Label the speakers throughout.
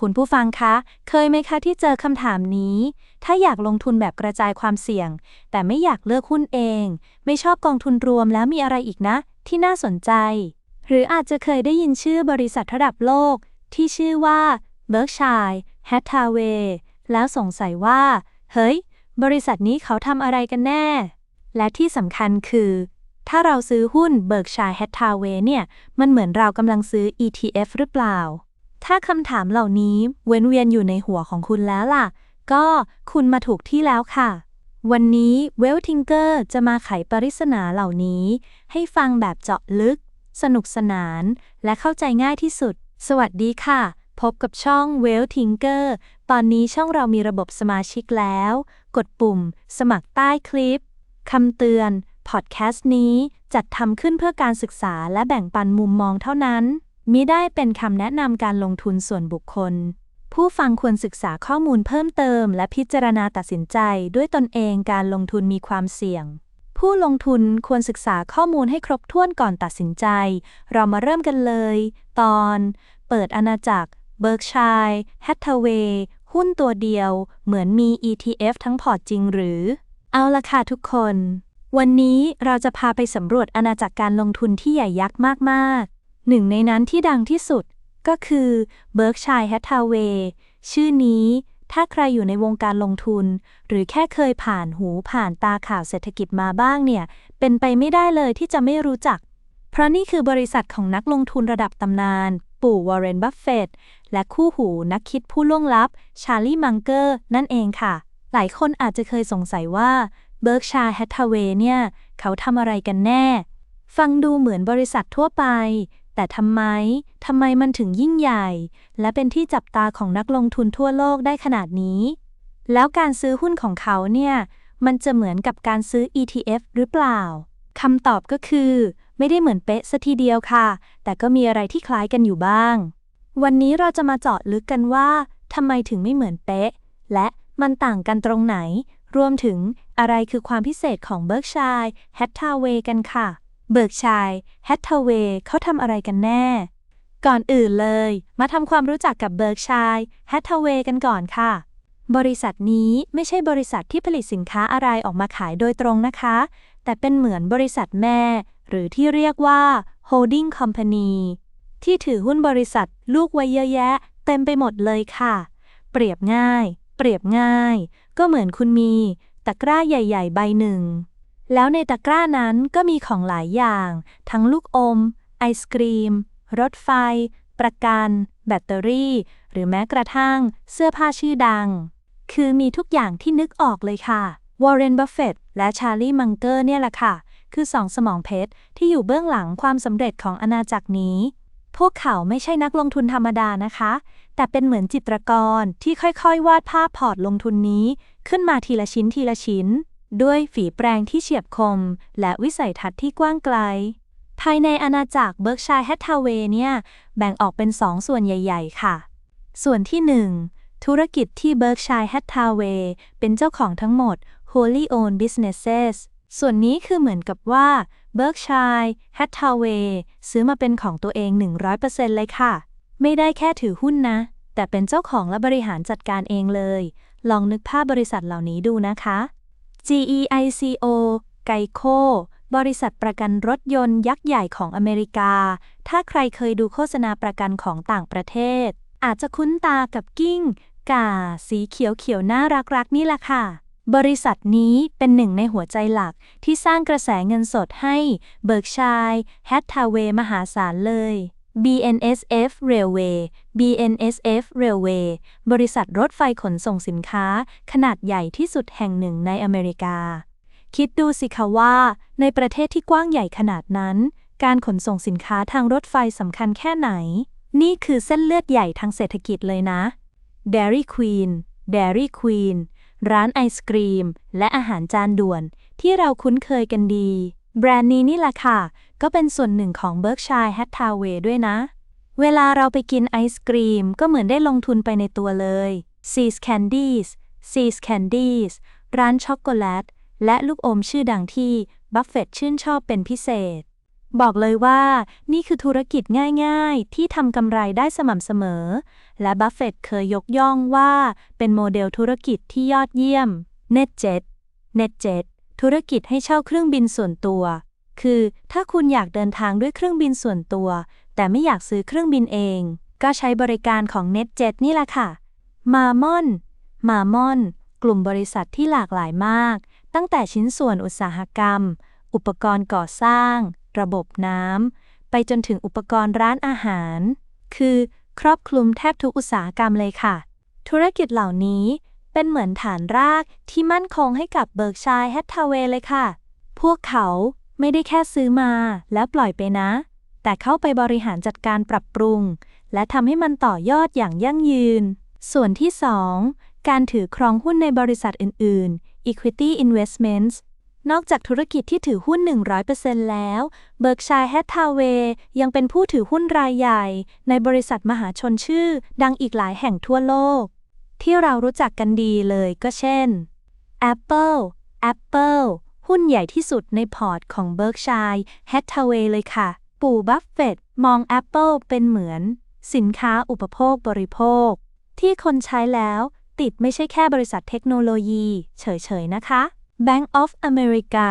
Speaker 1: คุณผู้ฟังคะ เคยไหมคะที่เจอคำถามนี้ ถ้าอยากลงทุนแบบกระจายความเสี่ยง แต่ไม่อยากเลือกหุ้นเอง ไม่ชอบกองทุนรวมแล้วมีอะไรอีกนะ ที่น่าสนใจ หรืออาจจะเคยได้ยินชื่อบริษัทระดับโลก ที่ชื่อว่า Berkshire Hathaway แล้วสงสัยว่า เฮ้ย บริษัทนี้เขาทำอะไรกันแน่ และที่สำคัญคือ ถ้าเราซื้อหุ้น Berkshire Hathaway เนี่ย มันเหมือนเรากำลังซื้อ ETF หรือเปล่า ถ้าคำถามเหล่านี้เว้นเวียนอยู่ในหัวของคุณแล้วล่ะ ก็คุณมาถูกที่แล้วค่ะ วันนี้เวลทิงเกอร์จะมาไขปริศนาเหล่านี้ ให้ฟังแบบเจาะลึก สนุกสนาน และเข้าใจง่ายที่สุด สวัสดีค่ะ พบกับช่องเวลทิงเกอร์ตอนนี้ช่องเรามีระบบสมาชิกแล้ว กดปุ่ม สมัครใต้คลิปคำเตือนพอดแคสต์นี้จัดทำขึ้นเพื่อการศึกษาและแบ่งปันมุมมองเท่านั้น มิได้เป็นคำแนะนำการลงทุนส่วนบุคคล ผู้ฟังควรศึกษาข้อมูลเพิ่มเติม และพิจารณาตัดสินใจด้วยตนเองการลงทุนมีความเสี่ยง ผู้ลงทุนควรศึกษาข้อมูลให้ครบถ้วนก่อนตัดสินใจ เรามาเริ่มกันเลย ตอน เปิดอาณาจักร Berkshire Hathaway หุ้นตัวเดียว เหมือนมี ETF ทั้งพอร์ตจริงหรือ เอาละค่ะทุกคน วันนี้เราจะพาไปสำรวจอาณาจักรการลงทุนที่ใหญ่ยักษ์มาก หนึ่งในนั้นที่ดังที่สุดก็คือ Berkshire Hathaway ชื่อนี้ถ้าใครอยู่ในวงการลงทุน หรือแค่เคยผ่านหูผ่านตาข่าวเศรษฐกิจมาบ้างเนี่ย เป็นไปไม่ได้เลยที่จะไม่รู้จัก เพราะนี่คือบริษัทของนักลงทุนระดับตำนาน ปู่วอร์เรนบัฟเฟตต์และคู่หูนักคิดผู้ล่วงลับ ชาร์ลีมังเกอร์ นั่นเองค่ะ หลายคนอาจจะเคยสงสัยว่า Berkshire Hathaway เนี่ย เขาทำอะไรกันแน่ ฟังดูเหมือนบริษัททั่วไป แต่ทำไม ทำไมมันถึงยิ่งใหญ่ และเป็นที่จับตาของนักลงทุนทั่วโลกได้ขนาดนี้ แล้วการซื้อหุ้นของเขาเนี่ย มันจะเหมือนกับการซื้อ ETF หรือเปล่า คำตอบก็คือ ไม่ได้เหมือนเป๊ะซะทีเดียวค่ะ แต่ก็มีอะไรที่คล้ายกันอยู่บ้าง วันนี้เราจะมาเจาะลึกกันว่าทำไมถึงไม่เหมือนเป๊ะ และมันต่างกันตรงไหน รวมถึงอะไรคือความพิเศษของ Berkshire Hathaway กันค่ะ Berkshire Hathaway เขาทำอะไรกันแน่ ก่อนอื่นเลย มาทำความรู้จักกับ Berkshire Hathaway กันก่อนค่ะ บริษัทนี้ไม่ใช่บริษัทที่ผลิตสินค้าอะไรออกมาขายโดยตรงนะคะ แต่เป็นเหมือนบริษัทแม่ หรือที่เรียกว่า holding company ที่ถือหุ้นบริษัทลูกไว้เยอะแยะ เต็มไปหมดเลยค่ะ เปรียบง่าย เปรียบง่าย ก็เหมือนคุณมีตะกร้าใหญ่ ๆ ใบหนึ่ง แล้วในตะกร้านั้นก็มีของหลายอย่าง ทั้งลูกอม ไอศกรีม รถไฟ ประกัน แบตเตอรี่ หรือแม้กระทั่ง เสื้อผ้าชื่อดัง คือมีทุกอย่างที่นึกออกเลยค่ะ วอร์เรน บัฟเฟตต์และชาร์ลีมังเกอร์เนี่ยแหละค่ะ คือสองสมองเพชรที่อยู่เบื้องหลังความสำเร็จของอาณาจักรนี้ พวกเขาไม่ใช่นักลงทุนธรรมดานะคะ แต่เป็นเหมือนจิตรกรที่ค่อยๆ วาดภาพพอร์ตลงทุนนี้ ขึ้นมาทีละชิ้นทีละชิ้น ด้วยฝีแปรงที่เฉียบคม และวิสัยทัศน์ที่กว้างไกล ภายในอาณาจักรเบิร์กชัยแฮททาเวเนี่ย แบ่งออกเป็นสองส่วนใหญ่ ๆ ค่ะ ส่วนที่1ธุรกิจที่ Berkshire Hathaway เป็นเจ้าของทั้งหมด wholly owned businesses ส่วนนี้คือเหมือนกับว่า Berkshire Hathaway ซื้อมาเป็นของตัวเอง 100%เลยค่ะ ไม่ได้แค่ถือหุ้นนะ แต่เป็นเจ้าของและบริหารจัดการเองเลย ลองนึกภาพบริษัทเหล่านี้ดูนะคะ GEICO ไกโค บริษัทประกันรถยนต์ยักษ์ใหญ่ของอเมริกา ถ้าใครเคยดูโฆษณาประกันของต่างประเทศ อาจจะคุ้นตากับกิ้งก่าสีเขียวเขียวน่ารักรักๆนี่แหละค่ะ บริษัทนี้เป็นหนึ่งในหัวใจหลักที่สร้างกระแสเงินสดให้ Berkshire Hathaway มหาศาลเลย BNSF Railway BNSF Railway บริษัทรถไฟขนส่งสินค้า ขนาดใหญ่ที่สุดแห่งหนึ่งในอเมริกา คิดดูสิคะว่า ในประเทศที่กว้างใหญ่ขนาดนั้น การขนส่งสินค้าทางรถไฟสำคัญแค่ไหน นี่คือเส้นเลือดใหญ่ทางเศรษฐกิจเลยนะ Dairy Queen Dairy Queen ร้านไอศกรีม และอาหารจานด่วน ที่เราคุ้นเคยกันดี แบรนด์นี้นี่แหละค่ะ ก็เป็นส่วนหนึ่งของ Berkshire Hathaway ด้วยนะ เวลาเราไปกินไอศกรีม ก็เหมือนได้ลงทุนไปในตัวเลย Seas Candies Seas Candies ร้านช็อกโกแลต และลูกอมชื่อดังที่บัฟเฟตต์ชื่นชอบเป็นพิเศษ บอกเลยว่านี่คือธุรกิจง่ายๆ ที่ทำกำไรได้สม่ำเสมอ และบัฟเฟตต์เคยยกย่องว่าเป็นโมเดลธุรกิจที่ยอดเยี่ยม NetJet NetJet ธุรกิจให้เช่าเครื่องบินส่วนตัว คือถ้าคุณอยากเดินทางด้วยเครื่องบินส่วนตัว แต่ไม่อยากซื้อเครื่องบินเอง ก็ใช้บริการของ NetJet นี่แหละค่ะมามอนมามอนกลุ่มบริษัทที่หลากหลายมาก ตั้งแต่ชิ้นส่วนอุตสาหกรรม อุปกรณ์ก่อสร้าง ระบบน้ำ ไปจนถึงอุปกรณ์ร้านอาหาร คือครอบคลุมแทบทุกอุตสาหกรรมเลยค่ะ ธุรกิจเหล่านี้ เป็นเหมือนฐานรากที่มั่นคงให้กับเบิร์กชัยแฮททาเวเลยค่ะ พวกเขาไม่ได้แค่ซื้อมาแล้วปล่อยไปนะ แต่เข้าไปบริหารจัดการปรับปรุง และทำให้มันต่อยอดอย่างยั่งยืน ส่วนที่ 2 การถือครองหุ้นในบริษัทอื่น ๆ Equity Investments นอกจากธุรกิจที่ถือหุ้น 100%แล้ว Berkshire Hathaway ยังเป็นผู้ถือหุ้นรายใหญ่ ในบริษัทมหาชนชื่อ ดังอีกหลายแห่งทั่วโลก ที่เรารู้จักกันดีเลยก็เช่น Apple Apple หุ้นใหญ่ที่สุดในพอร์ตของ Berkshire Hathaway เลยค่ะ ปู่บัฟเฟตมอง Apple เป็นเหมือน สินค้าอุปโภคบริโภค ที่คนใช้แล้วติดไม่ใช่แค่บริษัทเทคโนโลยี เฉยๆ นะคะ Bank of America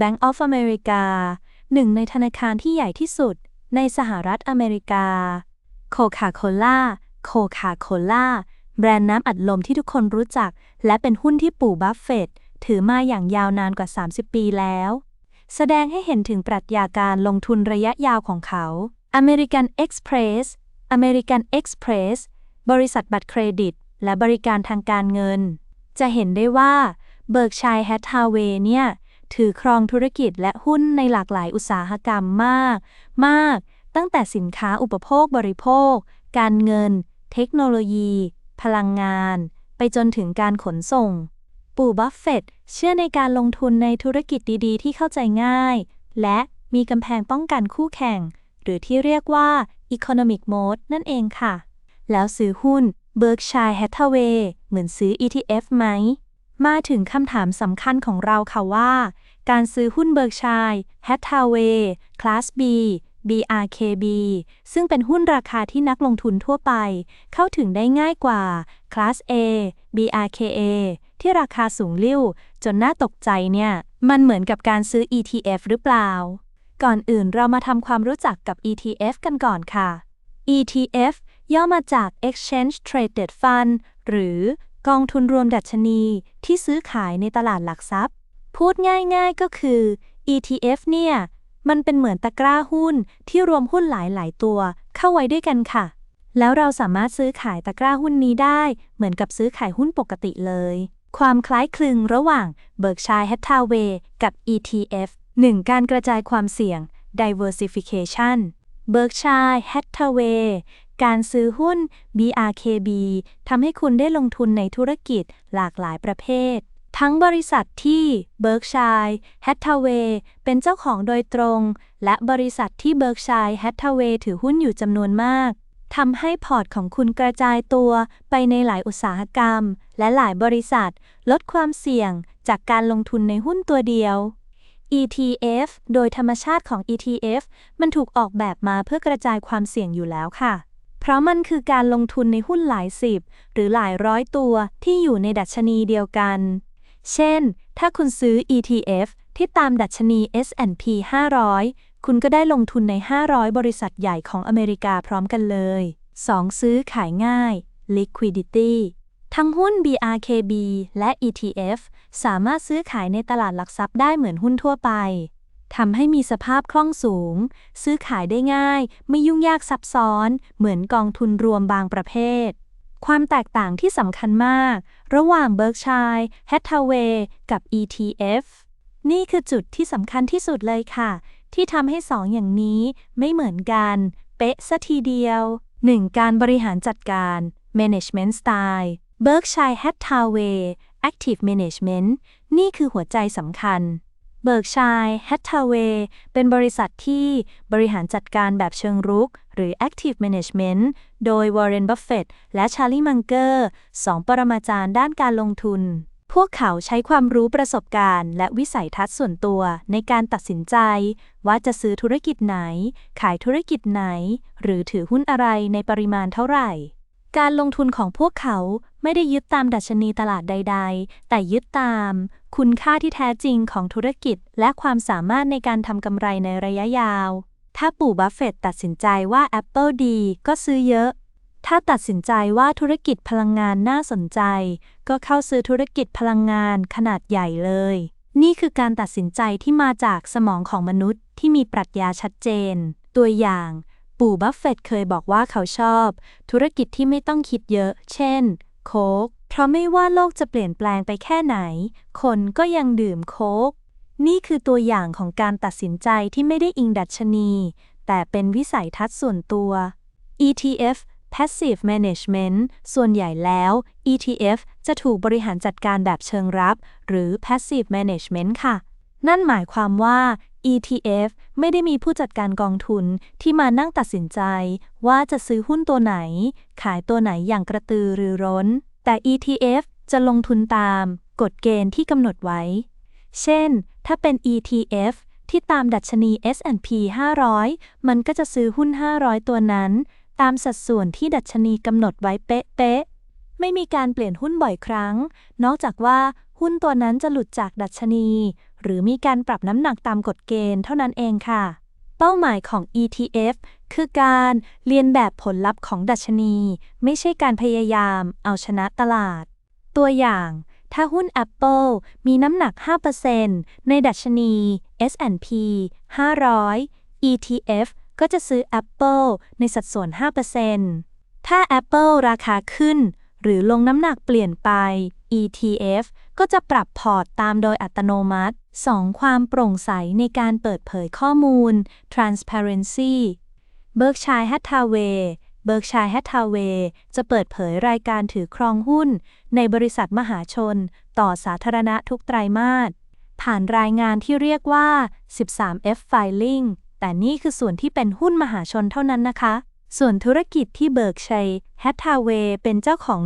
Speaker 1: Bank of America หนึ่งในธนาคารที่ใหญ่ที่สุดในสหรัฐอเมริกา Coca-Cola Coca-Cola แบรนด์น้ำอัดลมที่ทุกคนรู้จัก และเป็นหุ้นที่ปู่บัฟเฟต์ถือมาอย่างยาวนานกว่า 30 ปีแล้ว แสดงให้เห็นถึงปรัชญาการลงทุนระยะยาวของเขา American Express American Express บริษัทบัตรเครดิต และบริการทางการเงิน จะเห็นได้ว่า Berkshire Hathaway เนี่ย ถือครองธุรกิจและหุ้นในหลากหลายอุตสาหกรรมมาก มาก ตั้งแต่สินค้าอุปโภคบริโภค การเงิน เทคโนโลยี พลังงาน ไปจนถึงการขนส่ง ปู่บัฟเฟตเชื่อในการลงทุนในธุรกิจดีๆ ที่เข้าใจง่าย และมีกำแพงป้องกันคู่แข่ง หรือที่เรียกว่า economic mode นั่นเองค่ะ แล้วซื้อหุ้น Berkshire Hathaway เหมือนซื้อ ETF ไหม มาถึงคำถามสำคัญของเราค่ะว่า การซื้อหุ้น Berkshire Hathaway Class B BRKB ซึ่งเป็นหุ้นราคาที่นักลงทุนทั่วไป เข้าถึงได้ง่ายกว่า Class A BRKA ที่ราคาสูงลิ่ว จนน่าตกใจเนี่ย มันเหมือนกับการซื้อ ETF หรือเปล่า ก่อนอื่นเรามาทำความรู้จักกับ ETF กันก่อนค่ะ ETF ย่อมาจาก Exchange Traded Fund หรือกองทุนรวมดัชนีที่ซื้อขายในตลาดหลักทรัพย์ พูดง่ายๆก็คือ ETF เนี่ย มันเป็นเหมือนตะกร้าหุ้นที่รวมหุ้นหลายๆ ตัว เข้าไว้ด้วยกันค่ะ แล้วเราสามารถซื้อขายตะกร้าหุ้นนี้ได้ เหมือนกับซื้อขายหุ้นปกติเลย ความคล้ายคลึงระหว่าง Berkshire Hathaway กับ ETF 1. การกระจายความเสี่ยง diversification Berkshire Hathaway การซื้อหุ้น BRKB ทำให้คุณได้ลงทุนในธุรกิจหลากหลายประเภท ทั้งบริษัทที่ Berkshire Hathaway เป็นเจ้าของโดยตรง และบริษัทที่ Berkshire Hathaway ถือหุ้นอยู่จำนวนมากทำให้พอร์ตของคุณกระจายตัวไปในหลายอุตสาหกรรม และหลายบริษัท ลดความเสี่ยงจากการลงทุนในหุ้นตัวเดียว ETF โดยธรรมชาติของ ETF มันถูกออกแบบมาเพื่อกระจายความเสี่ยงอยู่แล้วค่ะ เพราะมันคือการลงทุนในหุ้นหลายสิบ หรือหลายร้อยตัวที่อยู่ในดัชนีเดียวกัน เช่น ถ้าคุณซื้อ ETF ที่ตามดัชนี S&P 500 คุณก็ได้ลงทุนใน 500 บริษัทใหญ่ของอเมริกาพร้อมกันเลย 2. ซื้อขายง่าย liquidity ทั้งหุ้น BRKB และ ETF สามารถซื้อขายในตลาดหลักทรัพย์ได้เหมือนหุ้นทั่วไป ทำให้มีสภาพคล่องสูง ซื้อขายได้ง่าย ไม่ยุ่งยากซับซ้อน เหมือนกองทุนรวมบางประเภท ความแตกต่างที่สำคัญมาก ระหว่าง Berkshire Hathaway กับ ETF นี่คือจุดที่สำคัญที่สุดเลยค่ะ ที่ทำให้สองอย่างนี้ไม่เหมือนกัน เป๊ะซะทีเดียว 1. การบริหารจัดการ Management Style Berkshire Hathaway Active Management นี่คือหัวใจสำคัญ Berkshire Hathaway เป็นบริษัทที่บริหารจัดการแบบเชิงรุก หรือ Active Management โดย Warren Buffett และ Charlie Munger สองปรมาจารย์ด้านการลงทุน พวกเขาใช้ความรู้ประสบการณ์ และวิสัยทัศน์ส่วนตัวในการตัดสินใจ ว่าจะซื้อธุรกิจไหน ขายธุรกิจไหน หรือถือหุ้นอะไรในปริมาณเท่าไหร่ การลงทุนของพวกเขาไม่ได้ยึดตามดัชนีตลาดใด ๆ แต่ยึดตาม คุณค่าที่แท้จริงของธุรกิจ และความสามารถในการทำกำไรในระยะยาว ถ้าปู่บัฟเฟตต์ตัดสินใจว่า Apple ดีก็ซื้อเยอะ ถ้าตัดสินใจว่าธุรกิจพลังงานน่าสนใจ ก็เข้าซื้อธุรกิจพลังงานขนาดใหญ่เลย นี่คือการตัดสินใจที่มาจากสมองของมนุษย์ที่มีปรัชญาชัดเจน ตัวอย่าง ปู่บัฟเฟตเคยบอกว่าเขาชอบ ธุรกิจที่ไม่ต้องคิดเยอะ เช่น โค้ก เพราะไม่ว่าโลกจะเปลี่ยนแปลงไปแค่ไหน คนก็ยังดื่มโค้ก นี่คือตัวอย่างของการตัดสินใจที่ไม่ได้อิงดัชนี แต่เป็นวิสัยทัศน์ส่วนตัว ETF Passive Management ส่วนใหญ่แล้ว ETF จะถูกบริหารจัดการแบบเชิงรับ หรือ Passive Management ค่ะ นั่นหมายความว่า ETF ไม่ได้มีผู้จัดการกองทุนที่มานั่งตัดสินใจ ว่าจะซื้อหุ้นตัวไหน ขายตัวไหนอย่างกระตือรือร้น แต่ ETF จะลงทุนตามกฎเกณฑ์ที่กำหนดไว้ เช่น ถ้าเป็น ETF ที่ตามดัชนี S&P 500 มันก็จะซื้อหุ้น 500 ตัวนั้น ตามสัดส่วนที่ดัชนีกำหนดไว้เป๊ะๆ ไม่มีการเปลี่ยนหุ้นบ่อยครั้ง นอกจากว่าหุ้นตัวนั้นจะหลุดจากดัชนี หรือมีการปรับน้ำหนักตามกฎเกณฑ์เท่านั้นเองค่ะ เป้าหมายของ ETF คือการเรียนแบบผลลัพธ์ของดัชนี ไม่ใช่การพยายาม เอาชนะตลาด ตัวอย่างถ้าหุ้น Apple มีน้ำหนัก 5%ในดัชนี S&P 500 ETF ก็จะซื้อ Apple ในสัดส่วน 5%ถ้า Apple ราคาขึ้น หรือลงน้ำหนักเปลี่ยนไป ETF ก็จะปรับพอร์ตตามโดยอัตโนมัติ 2. ความโปร่งใสในการเปิดเผยข้อมูล transparency Berkshire Hathaway Berkshire Hathaway จะเปิดเผยรายการถือครองหุ้น ในบริษัทมหาชน ต่อสาธารณะทุกไตรมาส ผ่านรายงานที่เรียกว่า 13F filing แต่นี่คือส่วนที่เป็นหุ้นมหาชนเท่านั้นนะคะ ส่วนธุรกิจที่เบิร์กชัยแฮททาเวย์เป็นเจ้าของ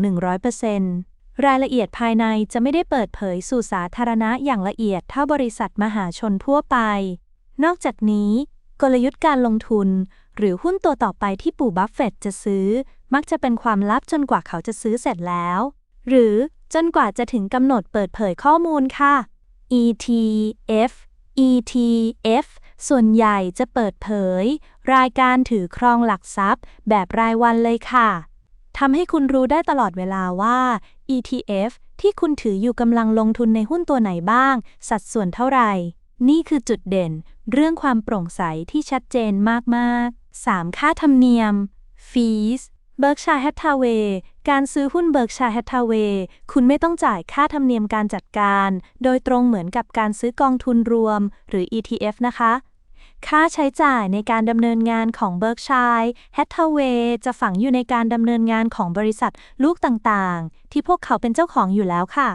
Speaker 1: 100% รายละเอียดภายในจะไม่ได้เปิดเผยสู่สาธารณะอย่างละเอียดเท่าบริษัทมหาชนทั่วไป นอกจากนี้ กลยุทธ์การลงทุน หรือหุ้นตัวต่อไปที่ปู่บัฟเฟตต์จะซื้อ มักจะเป็นความลับจนกว่าเขาจะซื้อเสร็จแล้ว หรือจนกว่าจะถึงกำหนดเปิดเผยข้อมูลค่ะ ETF ETF ส่วนใหญ่จะเปิดเผย รายการถือครองหลักทรัพย์ แบบรายวันเลยค่ะ ทำให้คุณรู้ได้ตลอดเวลาว่า ETF ที่คุณถืออยู่กำลังลงทุนในหุ้นตัวไหนบ้าง สัดส่วนเท่าไหร่ นี่คือจุดเด่น เรื่องความโปร่งใสที่ชัดเจนมาก ๆ 3. ค่าธรรมเนียม fees Berkshire Hathaway การซื้อหุ้น Berkshire Hathaway คุณไม่ต้องจ่ายค่าธรรมเนียมการจัดการ โดยตรงเหมือนกับการซื้อกองทุนรวม หรือ ETF นะคะ ค่าใช้จ่ายในการดำเนินงานของ Berkshire Hathaway จะฝังอยู่ในการดำเนินงานของบริษัทลูกต่างๆ ที่พวกเขาเป็นเจ้าของอยู่แล้วค่ะ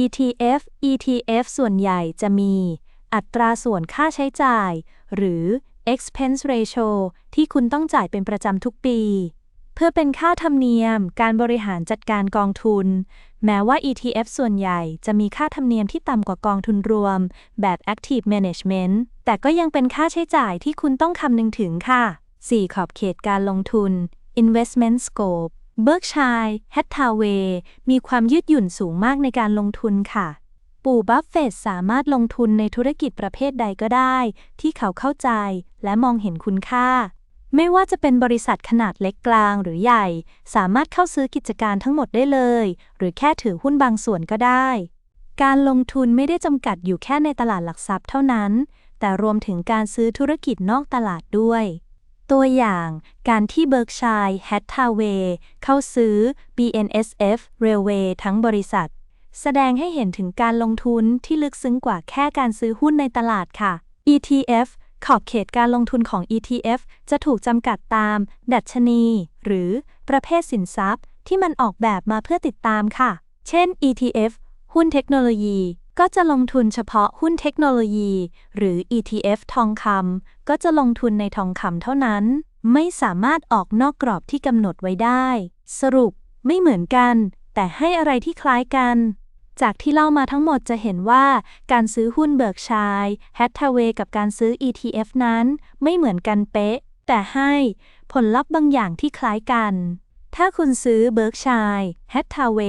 Speaker 1: ETF ETF ส่วนใหญ่จะมี อัตราส่วนค่าใช้จ่าย หรือ expense ratio ที่คุณต้องจ่ายเป็นประจำทุกปี เพื่อเป็นค่าธรรมเนียม การบริหารจัดการกองทุน แม้ว่า ETF ส่วนใหญ่จะมีค่าธรรมเนียมที่ต่ำกว่ากองทุนรวม แบบ Active Management แต่ก็ยังเป็นค่าใช้จ่ายที่คุณต้องคำนึงถึงค่ะ 4. ขอบเขตการลงทุน Investment Scope Berkshire Hathaway มีความยืดหยุ่นสูงมากในการลงทุนค่ะ ปู่บัฟเฟตสามารถลงทุนในธุรกิจประเภทใดก็ได้ ที่เขาเข้าใจและมองเห็นคุณค่า ไม่ว่าจะเป็นบริษัทขนาดเล็กกลางหรือใหญ่ สามารถเข้าซื้อกิจการทั้งหมดได้เลย หรือแค่ถือหุ้นบางส่วนก็ได้ การลงทุนไม่ได้จำกัดอยู่แค่ในตลาดหลักทรัพย์เท่านั้น แต่รวมถึงการซื้อธุรกิจนอกตลาดด้วย ตัวอย่าง การที่ Berkshire Hathaway เข้าซื้อ BNSF Railway ทั้งบริษัท แสดงให้เห็นถึงการลงทุนที่ลึกซึ้งกว่าแค่การซื้อหุ้นในตลาดค่ะ ETF ขอบเขตการลงทุนของ ETF จะถูกจำกัดตาม ดัชนี หรือประเภทสินทรัพย์ ที่มันออกแบบมาเพื่อติดตามค่ะ เช่น ETF หุ้นเทคโนโลยี ก็จะลงทุนเฉพาะหุ้นเทคโนโลยี หรือ ETF ทองคำก็จะลงทุนในทองคำเท่านั้น ไม่สามารถออกนอกกรอบที่กำหนดไว้ได้ สรุปไม่เหมือนกัน แต่ให้อะไรที่คล้ายกัน จากที่เล่ามาทั้งหมดจะเห็นว่าการซื้อหุ้นเบิร์กชัยแฮททาเวกับการซื้อ ETF นั้น ไม่เหมือนกันเป๊ะ แต่ให้ผลลัพธ์บางอย่างที่คล้ายกัน ถ้าคุณซื้อเบิร์กชัยแฮททาเว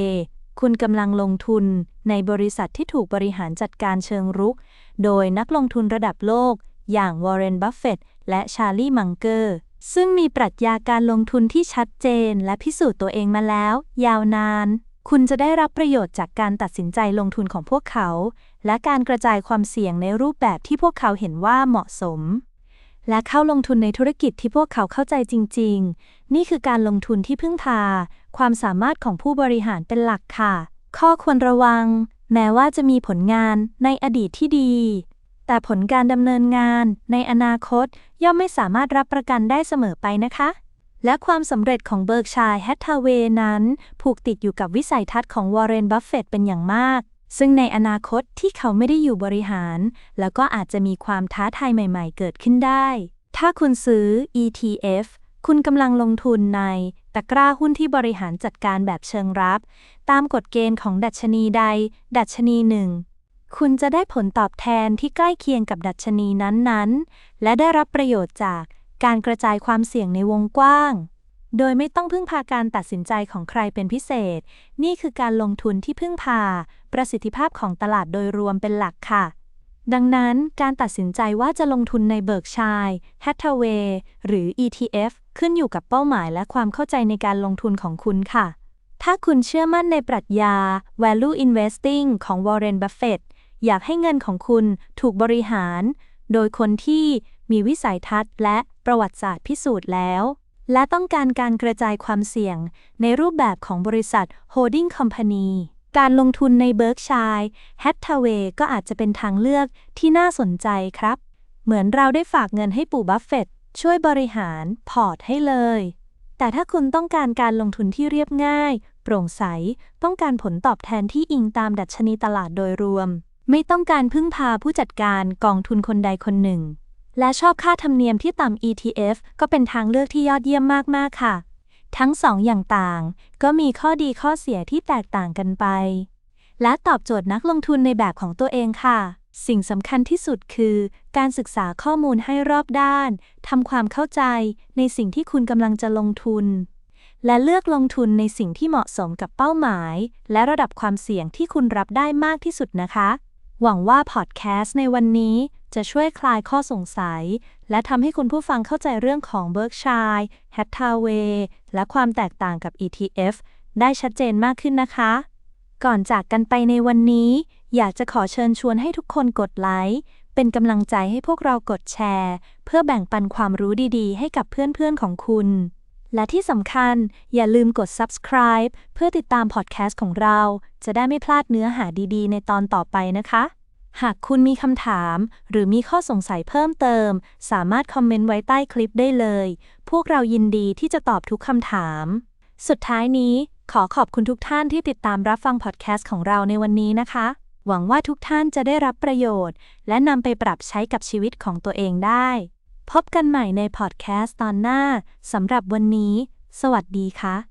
Speaker 1: คุณกำลังลงทุนในบริษัทที่ถูกบริหารจัดการเชิงรุก โดยนักลงทุนระดับโลก อย่างวอร์เรน บัฟเฟตต์และชาร์ลีมังเกอร์ ซึ่งมีปรัชญาการลงทุนที่ชัดเจนและพิสูจน์ตัวเองมาแล้ว ยาวนาน คุณจะได้รับประโยชน์จากการตัดสินใจลงทุนของพวกเขา และการกระจายความเสี่ยงในรูปแบบที่พวกเขาเห็นว่าเหมาะสม และเข้าลงทุนในธุรกิจที่พวกเขาเข้าใจจริง ๆ นี่คือการลงทุนที่พึ่งพา ความสามารถของผู้บริหารเป็นหลักค่ะ ข้อควรระวัง แม้ว่าจะมีผลงานในอดีตที่ดี แต่ผลการดำเนินงานในอนาคตย่อมไม่สามารถรับประกันได้เสมอไปนะคะ และความสำเร็จของเบิร์กชัยแฮททาเวย์นั้น ผูกติดอยู่กับวิสัยทัศน์ของวอร์เรนบัฟเฟตต์เป็นอย่างมาก ซึ่งในอนาคตที่เขาไม่ได้อยู่บริหาร แล้วก็อาจจะมีความท้าทายใหม่ๆ เกิดขึ้นได้ ถ้าคุณซื้อ ETF คุณกำลังลงทุนในตะกร้าหุ้นที่บริหารจัดการแบบเชิงรับ ตามกฎเกณฑ์ของดัชนีใด ดัชนีหนึ่ง คุณจะได้ผลตอบแทนที่ใกล้เคียงกับดัชนีนั้นๆ และได้รับประโยชน์จาก การกระจายความเสี่ยงในวงกว้าง โดยไม่ต้องพึ่งพาการตัดสินใจของใครเป็นพิเศษ นี่คือการลงทุนที่พึ่งพา ประสิทธิภาพของตลาดโดยรวมเป็นหลักค่ะ ดังนั้นการตัดสินใจว่าจะลงทุนในเบิร์กชัยแฮทเวย์หรือ ETF ขึ้นอยู่กับเป้าหมายและความเข้าใจในการลงทุนของคุณค่ะ ถ้าคุณเชื่อมั่นในปรัชญา value investing ของ Warren Buffett อยากให้เงินของคุณถูกบริหาร โดยคนที่มีวิสัยทัศน์และประวัติศาสตร์พิสูจน์แล้ว และต้องการการกระจายความเสี่ยงในรูปแบบของบริษัท Holding Company การลงทุนใน Berkshire Hathaway ก็อาจจะเป็นทางเลือกที่น่าสนใจครับ เหมือนเราได้ฝากเงินให้ปู่บัฟเฟตช่วยบริหารพอร์ตให้เลย แต่ถ้าคุณต้องการการลงทุนที่เรียบง่าย โปร่งใส ต้องการผลตอบแทนที่อิงตามดัชนีตลาดโดยรวม ไม่ต้องการพึ่งพาผู้จัดการกองทุนคนใดคนหนึ่ง และชอบค่าธรรมเนียมที่ต่ำ ETF ก็เป็นทางเลือกที่ยอดเยี่ยมมาก ๆ ค่ะ ทั้งสองอย่างต่าง ก็มีข้อดีข้อเสียที่แตกต่างกันไป และตอบโจทย์นักลงทุนในแบบของตัวเองค่ะ สิ่งสำคัญที่สุดคือ การศึกษาข้อมูลให้รอบด้านทำความเข้าใจในสิ่งที่คุณกำลังจะลงทุนและเลือกลงทุนในสิ่งที่เหมาะสมกับเป้าหมาย และระดับความเสี่ยงที่คุณรับได้มากที่สุดนะคะ หวังว่าพอดแคสต์ในวันนี้จะช่วยคลายข้อสงสัย และทำให้คุณผู้ฟังเข้าใจเรื่องของ Berkshire Hathaway และความแตกต่างกับ ETF ได้ชัดเจนมากขึ้นนะคะ ก่อนจากกันไปในวันนี้ อยากจะขอเชิญชวนให้ทุกคนกดไลค์ เป็นกำลังใจให้พวกเรากดแชร์ เพื่อแบ่งปันความรู้ดีๆ ให้กับเพื่อนๆของคุณ และที่สำคัญอย่าลืมกด subscribe เพื่อติดตามพอดแคสต์ของเรา จะได้ไม่พลาดเนื้อหาดีๆ ในตอนต่อไปนะคะ หากคุณมีคำถาม หรือมีข้อสงสัยเพิ่มเติม สามารถคอมเมนต์ไว้ใต้คลิปได้เลย พวกเรายินดีที่จะตอบทุกคำถาม สุดท้ายนี้ ขอขอบคุณทุกท่านที่ติดตามรับฟังพอดแคสต์ของเราในวันนี้นะคะ หวังว่าทุกท่านจะได้รับประโยชน์ และนำไปปรับใช้กับชีวิตของตัวเองได้ พบกันใหม่ในพอดแคสต์ตอนหน้าสำหรับวันนี้ สวัสดีค่ะ